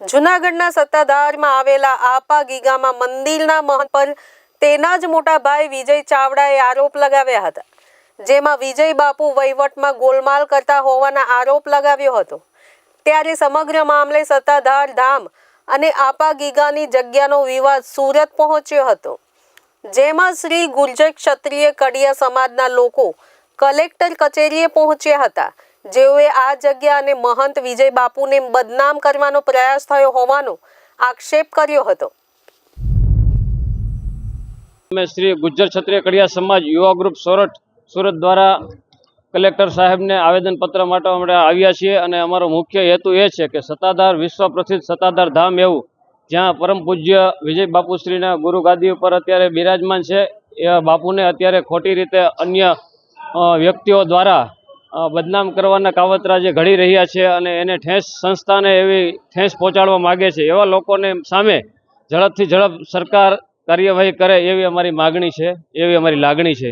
જૂનાગઢના સત્તાધારમાં આવેલા આપા ગીગામાં મંદિરના મહંત પર તેના જ મોટા ભાઈ વિજય ચાવડાએ આરોપ લગાવ્યા હતા, જેમાં વિજય બાપુ વહીવટમાં ગોલમાલ કરતા હોવાના આરોપ લગાવ્યો હતો. ત્યારે સમગ્ર મામલે સત્તાધાર ધામ અને આપા ગીગાની જગ્યાનો વિવાદ સુરત પહોંચ્યો હતો, જેમાં શ્રી ગુર્જર ક્ષત્રિય કડિયા સમાજના લોકો કલેક્ટર કચેરીએ પહોંચ્યા હતા જેઓએ આ જગ્યા અને મહંત વિજય બાપુને બદનામ કરવાનો પ્રયાસ થયો હોવાનો આક્ષેપ કર્યો હતો. અમે શ્રી ગુજ્જર ક્ષત્રિય કડિયા સમાજ યુવા ગ્રુપ સોરઠ સુરત દ્વારા કલેક્ટર સાહેબને આવેદનપત્ર માટે અમે આવ્યા છીએ અને અમારો મુખ્ય હેતુ એ છે કે સત્તાધાર વિશ્વ પ્રસિદ્ધ સત્તાધાર ધામ એવું, જ્યાં પરમ પૂજ્ય વિજય બાપુશ્રીના ગુરુ ગાદી ઉપર અત્યારે બિરાજમાન છે. એ બાપુને અત્યારે ખોટી રીતે અન્ય વ્યક્તિઓ દ્વારા બદનામ કરવાના કાવતરા જે ઘડી રહ્યા છે અને એને ઠેસ સંસ્થાને એવી ઠેસ પહોંચાડવા માગે છે, એવા લોકોને સામે ઝડપથી ઝડપ સરકાર કાર્યવાહી કરે એવી અમારી માગણી છે, એવી અમારી લાગણી છે.